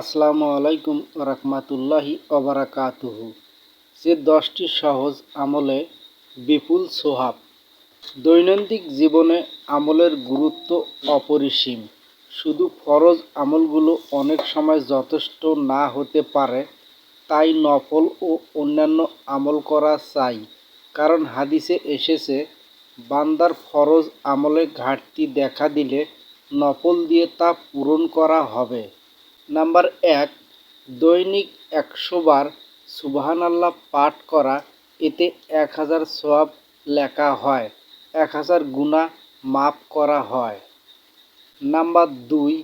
আসসালামু আলাইকুম রহমাতুল্লাহি অবরাকাতুহু যে দশটি সহজ আমলে বিপুল সোহাব। দৈনন্দিন জীবনে আমলের গুরুত্ব অপরিসীম। শুধু ফরজ আমলগুলো অনেক সময় যথেষ্ট না হতে পারে, তাই নফল ও অন্যান্য আমল করা চাই। কারণ হাদিসে এসেছে, বান্দার ফরজ আমলে ঘাটতি দেখা দিলে নফল দিয়ে তা পূরণ করা হবে। নাম্বার এক, দৈনিক একশো বার সুবাহান আল্লাহ পাঠ করা, এতে এক হাজার সোয়াব লেখা হয়, এক হাজার গুণা মাফ করা হয়। নাম্বার দুই,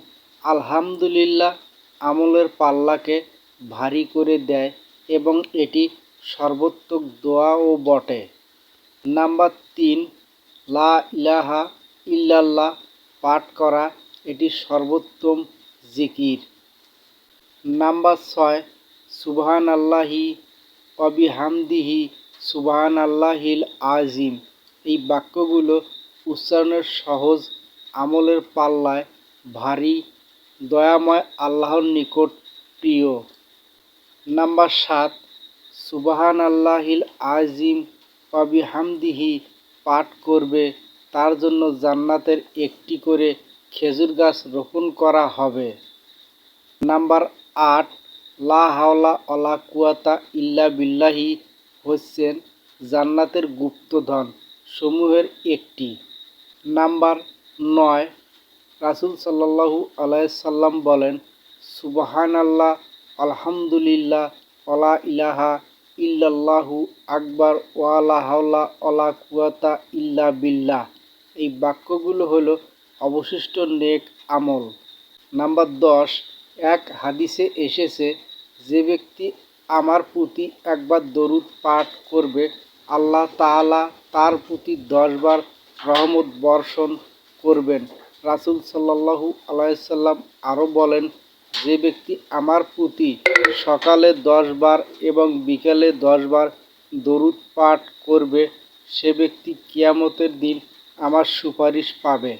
আলহামদুলিল্লাহ আমলের পাল্লাকে ভারী করে দেয় এবং এটি সর্বোত্তক দোয়াও বটে। নাম্বার তিন, লা ইলাহা ইল্লাল্লাহ পাঠ করা, এটি সর্বোত্তম জিকির। নাম্বার ছয় সুবহান আল্লাহি অবিহামদিহি সুবহান আল্লাহিল আজিম এই বাক্যগুলো উচ্চারণের সহজ, আমলের পাল্লায় ভারী, দয়াময়, আল্লাহর নিকট প্রিয়। নাম্বার সাত সুবাহান আল্লাহিল আজিম অবিহামদিহি পাঠ করবে, তার জন্য জান্নাতের একটি করে খেজুর গাছ রোপণ করা হবে। নাম্বার আট, লা হাওলা অলা কুয়াতা ইল্লা বিল্লাহি হচ্ছেন জান্নাতের গুপ্তধন সমূহের একটি। নাম্বার নয়, রাসুল সাল্লাহু আলাইসাল্লাম বলেন সুবাহান আল্লাহ আলহামদুলিল্লাহ অলা ইলাহা ইল্লাল্লাহু আকবার, ওয়ালা হাওলা অলা কুয়াতা ইল্লা বিল্লাহ। এই বাক্যগুলো হলো অবশিষ্ট নেক আমল। নাম্বার দশ এক হাদিসে এসেছে, যে ব্যক্তি আমার প্রতি একবার দরুদ পাঠ করবে, আল্লাহ তাআলা তার প্রতি দশবার রহমত বর্ষণ করবেন। রাসুল সাল্লাহু আলাইসাল্লাম আরও বলেন, যে ব্যক্তি আমার প্রতি সকালে দশবার এবং বিকালে দশবার দরুদ পাঠ করবে, সে ব্যক্তি কিয়ামতের দিন আমার সুপারিশ পাবে।